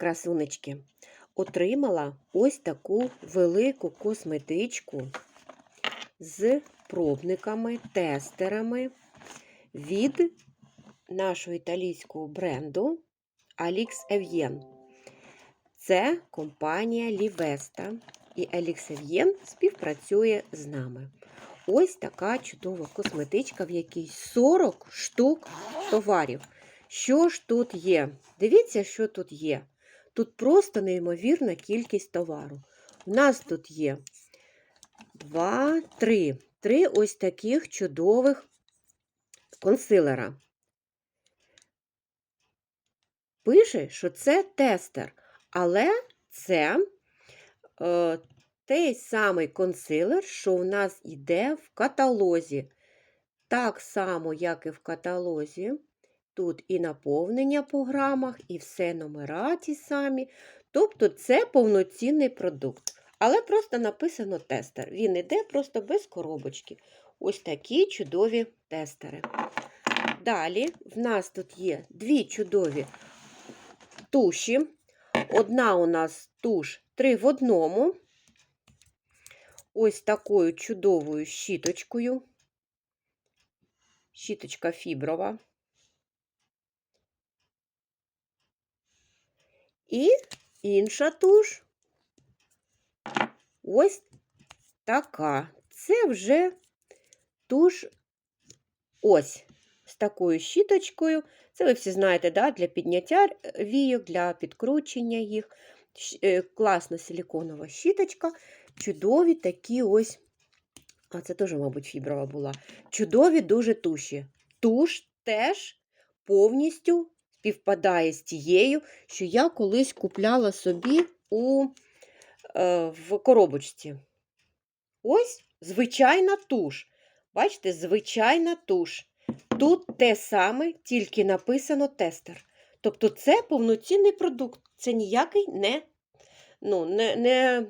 красунечки, отримала ось таку велику косметичку з пробниками, тестерами від нашого італійського бренду Alix Evien. Це компанія Лівеста, і Alix Evien співпрацює з нами. Ось така чудова косметичка, в якій 40 штук товарів. Що ж тут є? Дивіться, що тут є. Тут просто неймовірна кількість товару. У нас тут є 2, 3. Три ось таких чудових консилера. Пише, що це тестер, але це е, той самий консилер, що у нас йде в каталозі. Так само, як і в каталозі. Тут і наповнення по грамах, і все номера ті самі. Тобто це повноцінний продукт. Але просто написано тестер. Він іде просто без коробочки. Ось такі чудові тестери. Далі в нас тут є дві чудові туші. Одна у нас туш 3 в одному. Ось такою чудовою щіточкою. Щіточка фіброва. І інша туш ось така. Це вже туш ось з такою щіточкою. Це ви всі знаєте, да? для підняття війок, для підкручення їх. е, Класна силіконова щіточка. Чудові такі ось, а це теж, мабуть, фіброва була. Чудові дуже туші. Туш теж повністю співпадає з тією, що я колись купляла собі у, е, в коробочці. Ось звичайна туш. Бачите, звичайна туш. Тут те саме, тільки написано тестер. Тобто це повноцінний продукт. Це ніякий не, ну, не, не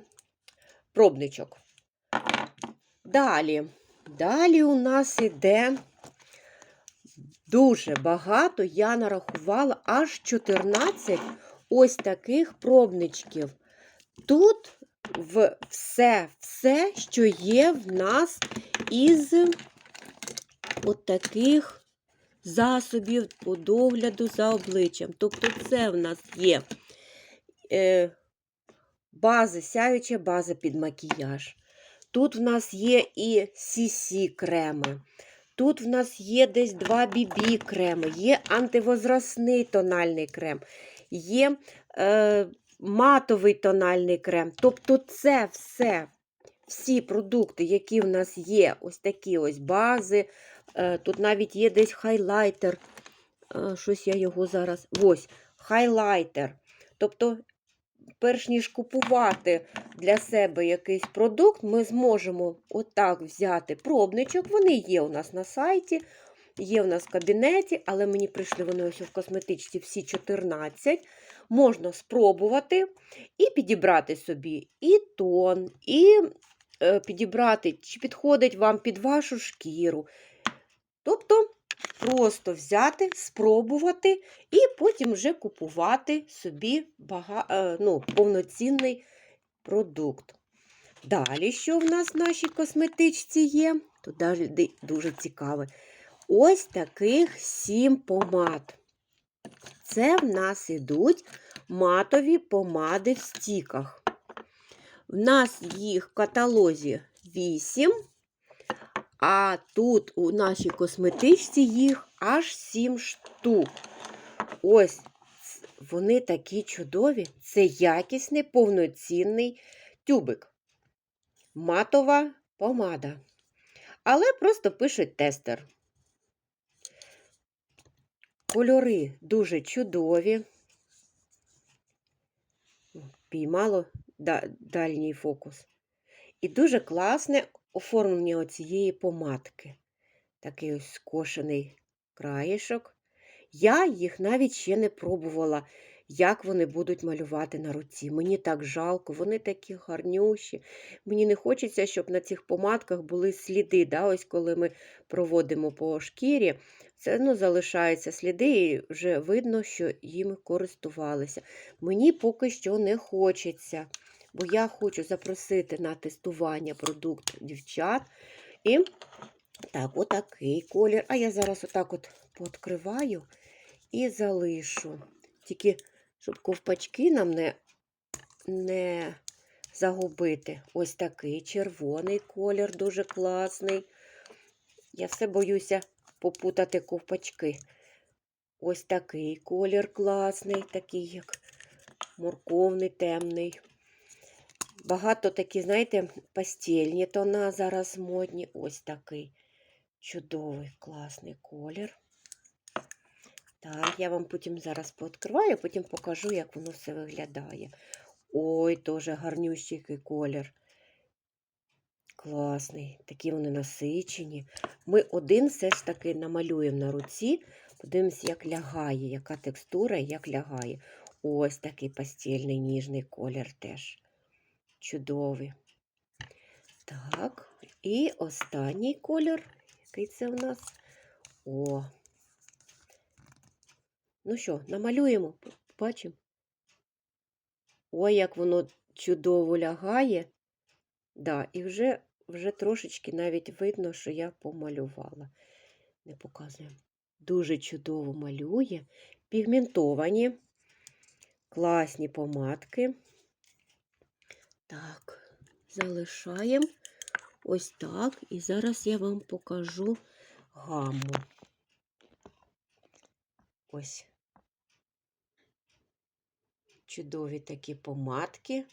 пробничок. Далі. Далі у нас іде дуже багато. Я нарахувала аж 14 ось таких пробничків. Тут в все, все, що є в нас із от таких засобів по догляду за обличчям. Тобто, це в нас є е, бази, сяюча база під макіяж. Тут в нас є і CC креми. Тут в нас є десь два BB креми, є антивозрастний тональний крем, є е, матовий тональний крем. Тобто, це все, всі продукти, які в нас є, ось такі ось бази. Е, тут навіть є десь хайлайтер. Е, щось я його зараз. Ось, хайлайтер. Тобто, перш ніж купувати для себе якийсь продукт, ми зможемо отак взяти пробничок. Вони є у нас на сайті, є у нас в кабінеті, але мені прийшли вони ось в косметичці всі 14. Можна спробувати і підібрати собі і тон, і е, підібрати, чи підходить вам під вашу шкіру. Тобто просто взяти, спробувати і потім вже купувати собі бага... е, ну, повноцінний продукт. Далі, що в нас в нашій косметичці є? Тут далі дуже цікаве. Ось таких сім помад. Це в нас ідуть матові помади в стіках. В нас їх в каталозі 8, а тут у нашій косметичці їх аж 7 штук. Ось вони такі чудові. Це якісний повноцінний тюбик. Матова помада. Але просто пишуть тестер. Кольори дуже чудові. Піймало дальній фокус. І дуже класне оформлення оцієї помадки. Такий ось скошений краєшок. Я їх навіть ще не пробувала. як вони будуть малювати на руці. Мені так жалко, вони такі гарнющі. Мені не хочеться, щоб на цих помадках були сліди. Да? Ось коли ми проводимо по шкірі, це ну, залишаються сліди, і вже видно, що їми користувалися. Мені поки що не хочеться, бо я хочу запросити на тестування продукт дівчат. І так, отакий колір. А я зараз отак от пооткриваю і залишу. Тільки, щоб ковпачки нам не, не загубити. Ось такий червоний колір, дуже класний. Я все боюся попутати ковпачки. Ось такий колір класний, такий, як морковний, темний. Багато такі, знаєте, пастельні тона зараз модні. Ось такий чудовий, класний колір. Так, я вам потім зараз пооткриваю, потім покажу, як воно все виглядає. Ой, теж гарнющий колір. Класний, такі вони насичені. Ми один все ж таки намалюємо на руці, подивимось, як лягає, яка текстура як лягає. Ось такий пастельний ніжний колір теж. Чудовий. Так, і останній колір. Який це у нас? О. Ну що, намалюємо, бачимо. Ой, як воно чудово лягає. Да, і вже, вже трошечки навіть видно, що я помалювала. Не показуємо. Дуже чудово малює. Пігментовані, класні помадки. Так, залишаємо ось так. І зараз я вам покажу гамму. Ось. Чудові такі помадки,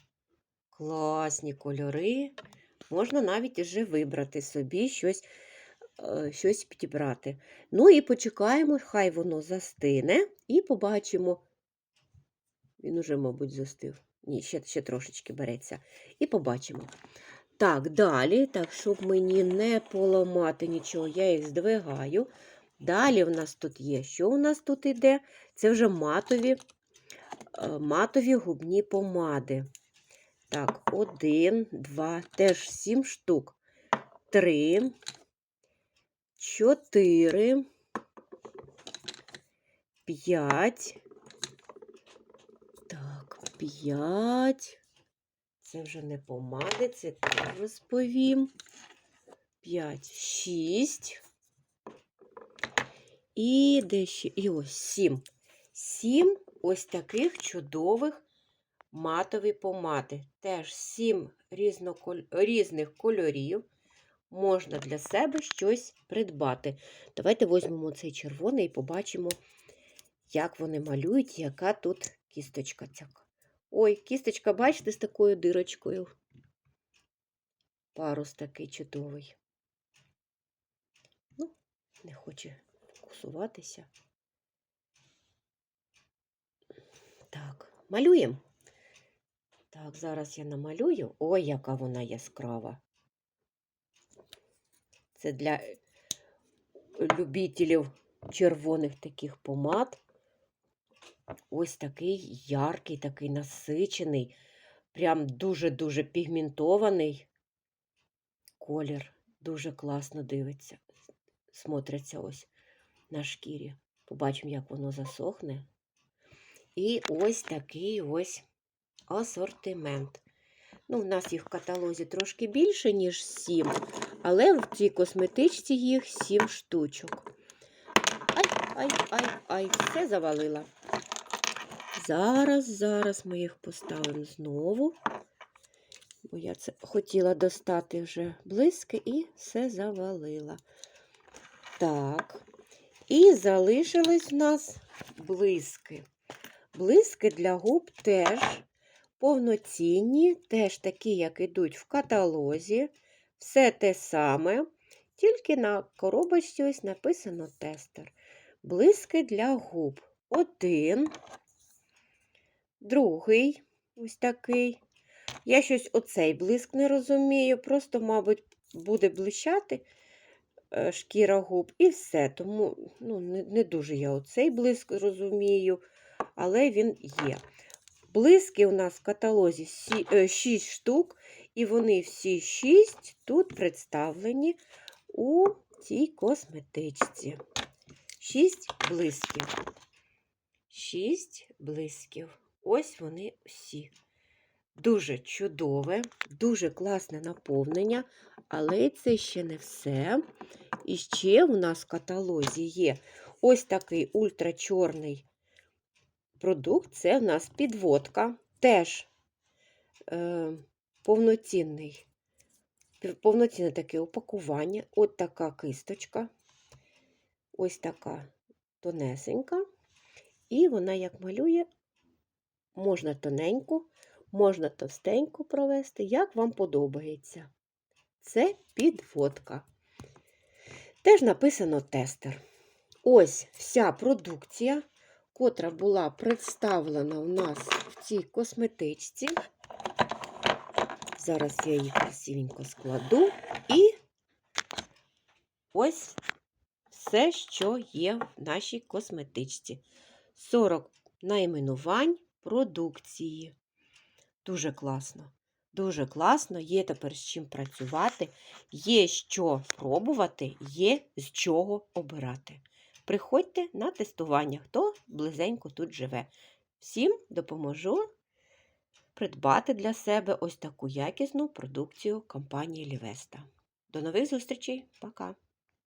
класні кольори. Можна навіть вже вибрати собі щось, е, щось підібрати. Ну і почекаємо, хай воно застине, і побачимо. Він уже, мабуть, застив. Ні, ще, ще трошечки береться. І побачимо. Так, далі, так, щоб мені не поламати нічого, я їх здвигаю. Далі в нас тут є. Що у нас тут іде? Це вже матові, е, матові губні помади. Так, один, два, теж сім штук. Три, чотири, п'ять. Так, п'ять. Це вже не помади, це теж розповім. П'ять, шість. І де ще? І ось сім. Сім ось таких чудових матові помади. Теж сім різноколь... різних кольорів. Можна для себе щось придбати. Давайте візьмемо цей червоний і побачимо, як вони малюють, яка тут кісточка ця. Ой, кісточка, бачите, з такою дирочкою. Парус такий чудовий. Ну, не хоче фокусуватися. Так, малюємо. Так, зараз я намалюю. Ой, яка вона яскрава. Це для любителів червоних таких помад. Ось такий яркий, такий насичений, прям дуже-дуже пігментований колір. Дуже класно дивиться, смотриться ось на шкірі. Побачимо, як воно засохне. І ось такий ось асортимент. Ну, в нас їх в каталозі трошки більше, ніж 7, але в цій косметичці їх 7 штучок. Ай, ай, ай, ай, все завалила. Зараз, зараз ми їх поставимо знову, бо я це хотіла достати вже близько і все завалила. Так, і залишились в нас блиски. Блиски для губ теж повноцінні, теж такі, як ідуть в каталозі. Все те саме, тільки на коробочці ось написано тестер. Блиски для губ. Один, другий ось такий. Я щось оцей блиск не розумію, просто, мабуть, буде блищати е, шкіра губ і все. Тому ну, не, не дуже я оцей блиск розумію. але він є. Блиски у нас в каталозі 6 штук, і вони всі 6 тут представлені у цій косметичці. 6 блисків. 6 блисків. Ось вони всі. Дуже чудове, дуже класне наповнення, але це ще не все. І ще у нас в каталозі є ось такий ультрачорний продукт. Це в нас підводка, теж е, повноцінний, повноцінне таке упакування. От така кисточка, ось така тонесенька. І вона як малює, можна тоненьку, можна товстеньку провести, як вам подобається. Це підводка. Теж написано тестер. Ось вся продукція, котра була представлена у нас в цій косметичці. Зараз я її красивенько складу. І ось все, що є в нашій косметичці. 40 найменувань продукції. Дуже класно. Дуже класно, є тепер з чим працювати, є що пробувати, є з чого обирати. Приходьте на тестування, хто близенько тут живе. Всім допоможу придбати для себе ось таку якісну продукцію компанії Лівеста. До нових зустрічей, пока!